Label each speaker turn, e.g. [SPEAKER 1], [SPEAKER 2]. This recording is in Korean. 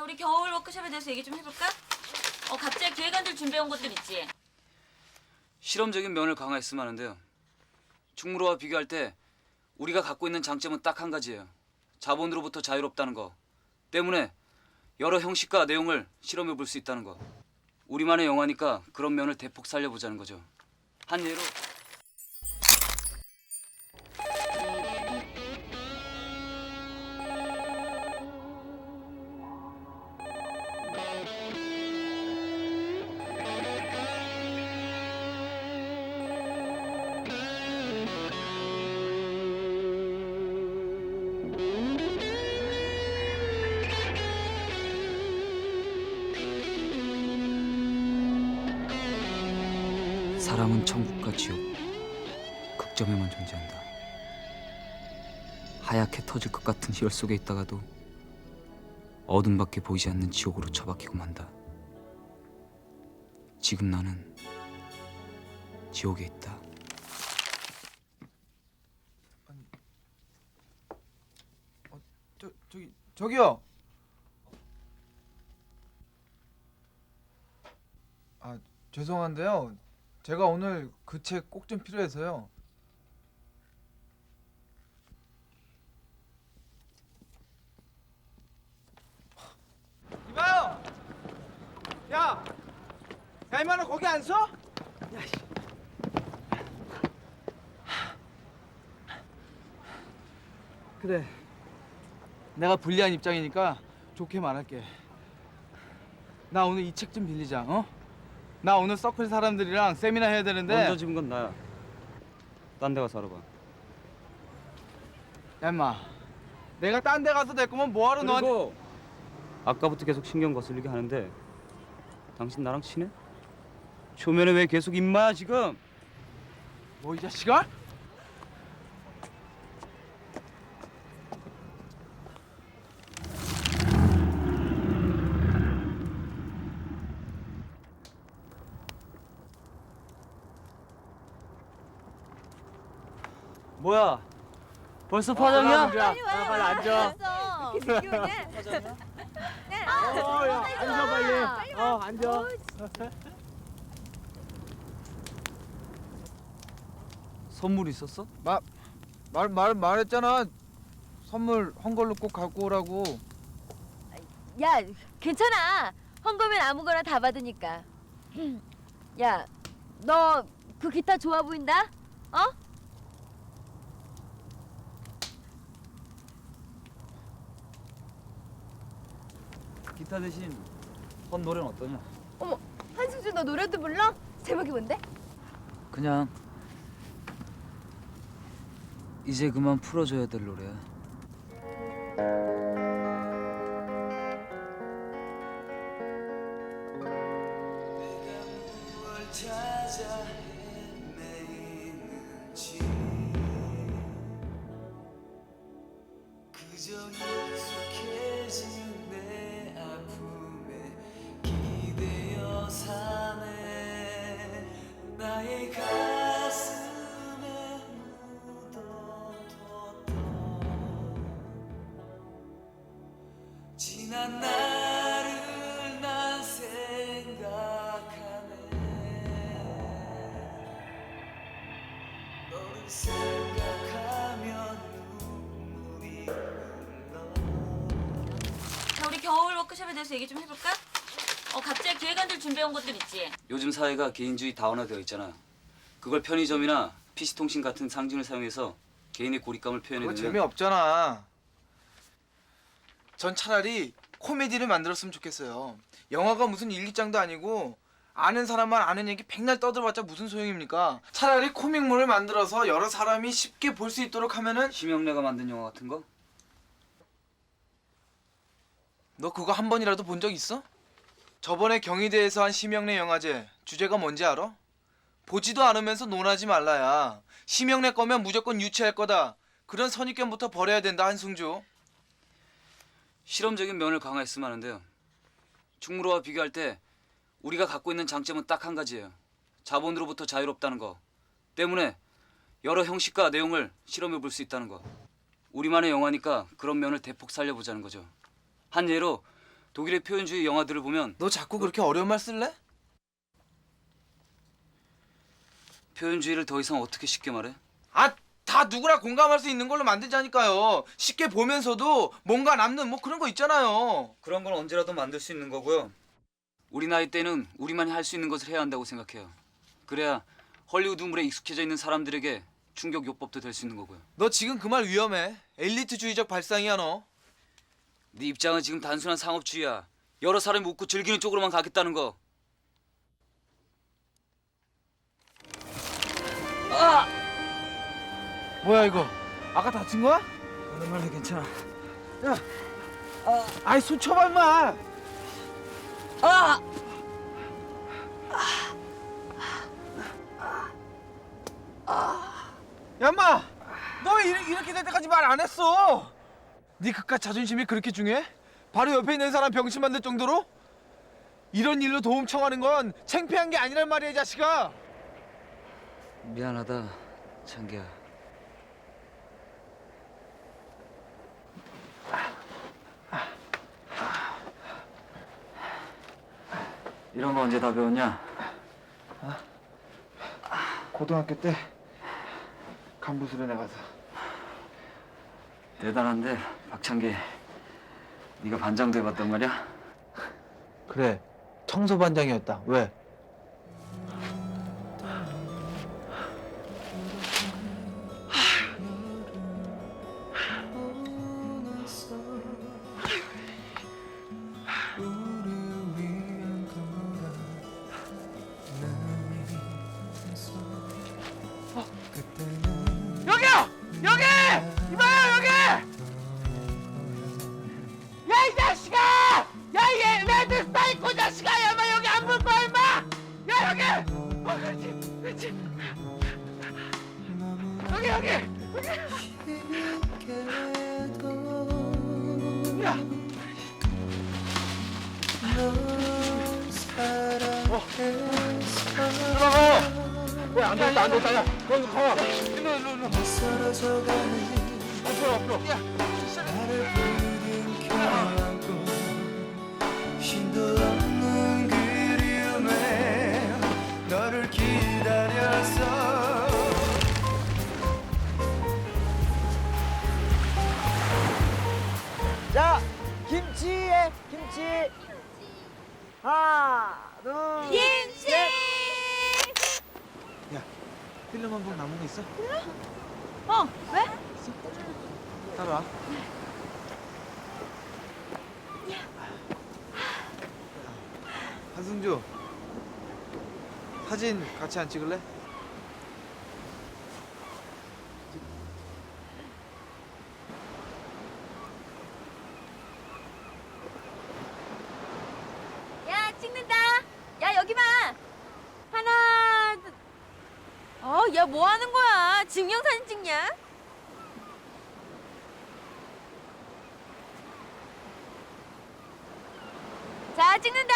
[SPEAKER 1] 자, 우리 겨울 워크숍에 대해서 얘기 좀 해볼까? 어, 각자 기획안들 준비해온 것들 있지?
[SPEAKER 2] 실험적인 면을 강화했으면 하는데요. 충무로와 비교할 때 우리가 갖고 있는 장점은 딱 한 가지예요. 자본으로부터 자유롭다는 거. 때문에 여러 형식과 내용을 실험해 볼 수 있다는 거. 우리만의 영화니까 그런 면을 대폭 살려보자는 거죠. 한 예로 사랑은 천국과 지옥 극점에만 존재한다. 하얗게 터질 것 같은 희열 속에 있다가도 어둠밖에 보이지 않는 지옥으로 처박히고 만다. 지금 나는 지옥에 있다.
[SPEAKER 3] 저 저기 저기요. 아 죄송한데요. 제가 오늘 그 책 꼭 좀 필요해서요. 이봐요. 야, 야 이만은 거기 안 서? 그래. 내가 불리한 입장이니까 좋게 말할게. 나 오늘 이 책 좀 빌리자. 어? 나 오늘 서클 사람들이랑 세미나 해야 되는데.
[SPEAKER 4] 먼저 집은 건 나야. 딴 데 가서 알아봐.
[SPEAKER 3] 야 임마. 내가 딴 데 가서 될 거면 뭐하러 너한테
[SPEAKER 4] 그리고 아까부터 계속 신경 거슬리게 하는데 당신 나랑 친해? 초면에 왜 계속 임마야 지금?
[SPEAKER 3] 뭐 이 자식아?
[SPEAKER 4] 뭐야? 벌써 파장이야?
[SPEAKER 3] 빨리 와. 빨리 앉아. 어, 야, 앉아 빨리. 어, 앉아.
[SPEAKER 2] 선물 있었어?
[SPEAKER 3] 말 말 말했잖아. 선물 한 걸로 꼭 갖고 오라고.
[SPEAKER 5] 야, 괜찮아. 헌거면 아무거나 다 받으니까. 야, 너 그 기타 좋아 보인다? 어?
[SPEAKER 2] 기타 대신 헌 노래는 어떠냐?
[SPEAKER 5] 어머, 한승준 너 노래도 불러? 제목이 뭔데?
[SPEAKER 2] 그냥 이제 그만 풀어줘야 될 노래야.
[SPEAKER 6] 그저
[SPEAKER 1] 워크숍에 대해서 얘기 좀 해볼까? 어, 각자 기획안들 준비해온 것들 있지?
[SPEAKER 2] 요즘 사회가 개인주의 다원화되어 있잖아. 그걸 편의점이나 PC통신 같은 상징을 사용해서 개인의 고립감을
[SPEAKER 3] 그거
[SPEAKER 2] 표현해내면
[SPEAKER 3] 재미없잖아. 전 차라리 코미디를 만들었으면 좋겠어요. 영화가 무슨 일기장도 아니고 아는 사람만 아는 얘기 백날 떠들어봤자 무슨 소용입니까? 차라리 코믹물을 만들어서 여러 사람이 쉽게 볼 수 있도록 하면은
[SPEAKER 2] 심영래가 만든 영화 같은 거?
[SPEAKER 3] 너 그거 한 번이라도 본 적 있어? 저번에 경희대에서 한 심영래 영화제 주제가 뭔지 알아? 보지도 않으면서 논하지 말라야. 심영래 거면 무조건 유치할 거다. 그런 선입견부터 버려야 된다 한승주.
[SPEAKER 2] 실험적인 면을 강화했으면 하는데요. 충무로와 비교할 때 우리가 갖고 있는 장점은 딱 한 가지예요. 자본으로부터 자유롭다는 거. 때문에 여러 형식과 내용을 실험해 볼 수 있다는 거. 우리만의 영화니까 그런 면을 대폭 살려보자는 거죠. 한 예로 독일의 표현주의 영화들을 보면
[SPEAKER 3] 너 자꾸 그렇게 어려운 말 쓸래?
[SPEAKER 2] 표현주의를 더 이상 어떻게 쉽게 말해?
[SPEAKER 3] 아, 다 누구나 공감할 수 있는 걸로 만들자니까요. 쉽게 보면서도 뭔가 남는 뭐 그런 거 있잖아요.
[SPEAKER 2] 그런 건 언제라도 만들 수 있는 거고요. 우리 나이 때는 우리만이 할 수 있는 것을 해야 한다고 생각해요. 그래야 헐리우드물에 익숙해져 있는 사람들에게 충격 요법도 될 수 있는 거고요.
[SPEAKER 3] 너 지금 그 말 위험해. 엘리트주의적 발상이야 너.
[SPEAKER 2] 네 입장은 지금 단순한 상업주의야. 여러 사람이 웃고 즐기는 쪽으로만 가겠다는 거.
[SPEAKER 3] 뭐야 이거? 아까 다친 거야?
[SPEAKER 2] 오랜만에 괜찮아.
[SPEAKER 3] 아이 손 쳐봐 임마. 야 임마. 너왜 이렇게, 이렇게 될 때까지 말 안 했어? 네 그깟 자존심이 그렇게 중요해? 바로 옆에 있는 사람 병신 만들 정도로? 이런 일로 도움 청하는 건 창피한 게 아니란 말이야 이 자식아.
[SPEAKER 2] 미안하다, 창기야. 이런 거 언제 다 배웠냐?
[SPEAKER 3] 고등학교 때 간부수련회 가서
[SPEAKER 2] 대단한데 박창기 네가 반장도 해봤단 말이야?
[SPEAKER 3] 그래 청소반장이었다 왜? 여기 여기! 야! 들어가! 야안 됐다 안 됐다 야! 거기 가와! 일로 일로 일로 앞으로 앞으로 야!
[SPEAKER 6] 나
[SPEAKER 7] 김치. 하나, 둘,
[SPEAKER 5] 김치!
[SPEAKER 3] 야, 필름 한 번 남은 거 있어?
[SPEAKER 5] 어, 왜?
[SPEAKER 3] 따라와. 한승주, 사진 같이 안 찍을래?
[SPEAKER 5] 야, 찍는다. 야, 여기 봐. 하나, 둘. 어, 야, 뭐 하는 거야? 증명사진 찍냐? 자, 찍는다.